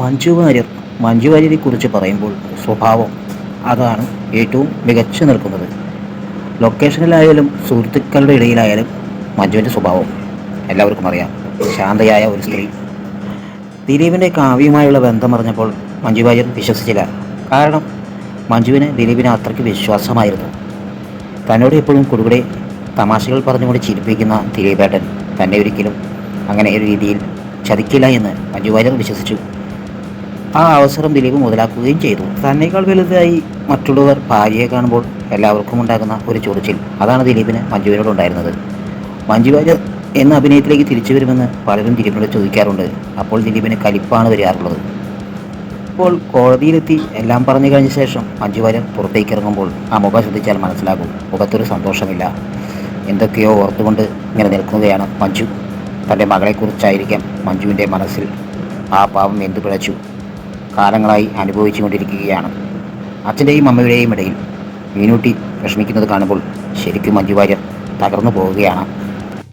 മഞ്ജു വാര്യർ മഞ്ജു വാര്യരെ കുറിച്ച് പറയുമ്പോൾ സ്വഭാവം അതാണ് ഏറ്റവും മികച്ചു നിൽക്കുന്നത്. ലൊക്കേഷനിലായാലും സുഹൃത്തുക്കളുടെ ഇടയിലായാലും മഞ്ജുവിന്റെ സ്വഭാവം എല്ലാവർക്കും അറിയാം. ശാന്തയായ ഒരു സ്ത്രീ. ദിലീപിന്റെ കാവ്യവുമായുള്ള ബന്ധം അറിഞ്ഞപ്പോൾ മഞ്ജു വാര്യർ വിശ്വസിച്ചില്ല. കാരണം മഞ്ജുവിന് ദിലീപിന് അത്രയ്ക്ക് വിശ്വാസമായിരുന്നു. തന്നോട് എപ്പോഴും കുടുകൂടെ തമാശകൾ പറഞ്ഞുകൊണ്ട് ചിരിപ്പിക്കുന്ന ദിലീപേട്ടൻ തന്നെ ഒരിക്കലും അങ്ങനെ ഒരു രീതിയിൽ ചതിക്കില്ല എന്ന് മഞ്ജു വാര്യർ വിശ്വസിച്ചു. ആ അവസരം ദിലീപ് മുതലാക്കുകയും ചെയ്തു. തന്നേക്കാൾ വലുതായി മറ്റുള്ളവർ ഭാര്യയെ കാണുമ്പോൾ എല്ലാവർക്കും ഉണ്ടാകുന്ന ഒരു ചൊറിച്ചിൽ. അതാണ് ദിലീപിന് മഞ്ജുവിനോട് ഉണ്ടായിരുന്നത്. മഞ്ജു വാര്യർ എന്ന അഭിനയത്തിലേക്ക് തിരിച്ചു വരുമെന്ന് പലരും ദിലീപിനോട് ചോദിക്കാറുണ്ട്. അപ്പോൾ ദിലീപിന് കലിപ്പാണ് വരാറുള്ളത്. ഇപ്പോൾ കോടതിയിലെത്തി എല്ലാം പറഞ്ഞു കഴിഞ്ഞ ശേഷം മഞ്ജു വാര്യർ പുറത്തേക്ക് ഇറങ്ങുമ്പോൾ ആ മുഖം ശ്രദ്ധിച്ചാൽ മനസ്സിലാകും. മുഖത്തൊരു സന്തോഷമില്ല. എന്തൊക്കെയോ ഓർത്തുകൊണ്ട് ഇങ്ങനെ നിൽക്കുകയാണ് മഞ്ജു. തന്റെ മകളെക്കുറിച്ചായിരിക്കാം മഞ്ജുവിന്റെ മനസ്സിൽ ആ പാവം എന്തു പിഴച്ചു. കാലങ്ങളായി അനുഭവിച്ചുകൊണ്ടിരിക്കുകയാണ്. അച്ഛന്റെയും അമ്മയുടെയും ഇടയിൽ മീനൂട്ടി വിഷമിക്കുന്നത് കാണുമ്പോൾ ശരിക്കും മഞ്ജു വാര്യർ തകർന്നു പോവുകയാണ്.